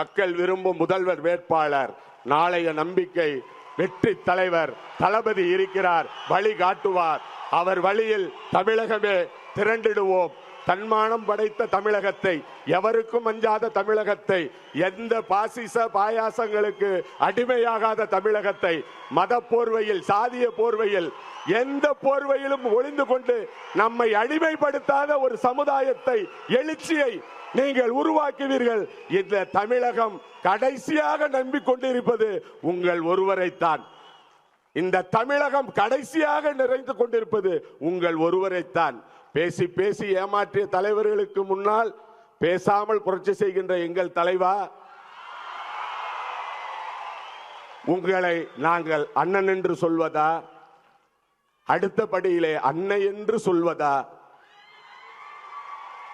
மக்கள் விரும்பும் முதல்வர் வேட்பாளர். நாளைய நம்பிக்கை வெற்றி தலைவர் தளபதி இருக்கிறார் வழி காட்டுவார். அவர் வழியில் தமிழகமே திரண்டிடுவோம். தன்மானம் படைத்த தமிழகத்தை எவருக்கும் அஞ்சாத தமிழகத்தை எந்த பாசிச பாயாசங்களுக்கு அடிமையாகாத தமிழகத்தை மத போர்வையில் சாதிய போர்வையில் எந்த போர்வையிலும் ஒளிந்து கொண்டு நம்மை அடிமைப்படுத்தாத ஒரு சமுதாயத்தை எழுச்சியை நீங்கள் உருவாக்குவீர்கள் இந்த தமிழகம் கடைசியாக நம்பிக்கொண்டிருப்பது உங்கள் ஒருவரைத்தான். இந்த தமிழகம் கடைசியாக நிறைந்து கொண்டிருப்பது உங்கள் ஒருவரைத்தான். பேசி பேசி ஏமாற்றிய தலைவர்களுக்கு முன்னால் பேசாமல் புரட்சி செய்கின்ற எங்கள் தலைவா உங்களை நாங்கள் அண்ணன் என்று சொல்வதா அடுத்த படியிலே அன்னை என்று சொல்வதா